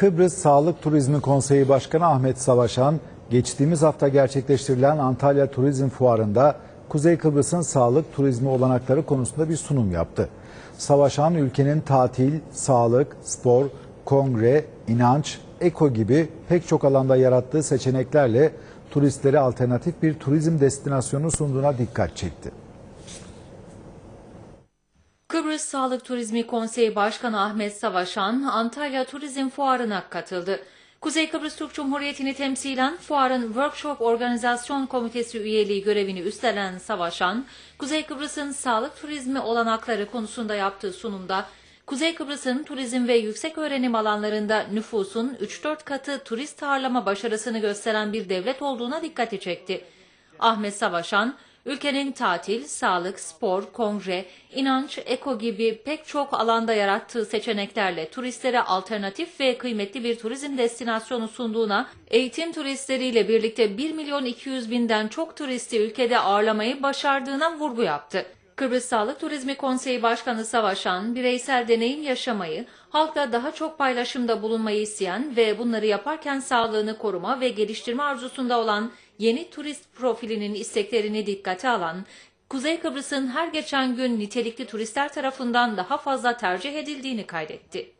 Kıbrıs Sağlık Turizmi Konseyi Başkanı Ahmet Savaşan, geçtiğimiz hafta gerçekleştirilen Antalya Turizm Fuarı'nda Kuzey Kıbrıs'ın sağlık turizmi olanakları konusunda bir sunum yaptı. Savaşan, ülkenin tatil, sağlık, spor, kongre, inanç, eko gibi pek çok alanda yarattığı seçeneklerle turistlere alternatif bir turizm destinasyonu sunduğuna dikkat çekti. Kıbrıs Sağlık Turizmi Konseyi Başkanı Ahmet Savaşan, Antalya Turizm Fuarı'na katıldı. Kuzey Kıbrıs Türk Cumhuriyeti'ni temsilen fuarın Workshop Organizasyon Komitesi üyeliği görevini üstlenen Savaşan, Kuzey Kıbrıs'ın sağlık turizmi olanakları konusunda yaptığı sunumda, Kuzey Kıbrıs'ın turizm ve yüksek öğrenim alanlarında nüfusun 3-4 katı turist ağırlama başarısını gösteren bir devlet olduğuna dikkati çekti. Ahmet Savaşan, ülkenin tatil, sağlık, spor, kongre, inanç, eko gibi pek çok alanda yarattığı seçeneklerle turistlere alternatif ve kıymetli bir turizm destinasyonu sunduğuna, eğitim turistleriyle birlikte 1 milyon 200 binden çok turisti ülkede ağırlamayı başardığına vurgu yaptı. Kıbrıs Sağlık Turizmi Konseyi Başkanı Savaşan, bireysel deneyim yaşamayı, halkla daha çok paylaşımda bulunmayı isteyen ve bunları yaparken sağlığını koruma ve geliştirme arzusunda olan yeni turist profilinin isteklerini dikkate alan, Kuzey Kıbrıs'ın her geçen gün nitelikli turistler tarafından daha fazla tercih edildiğini kaydetti.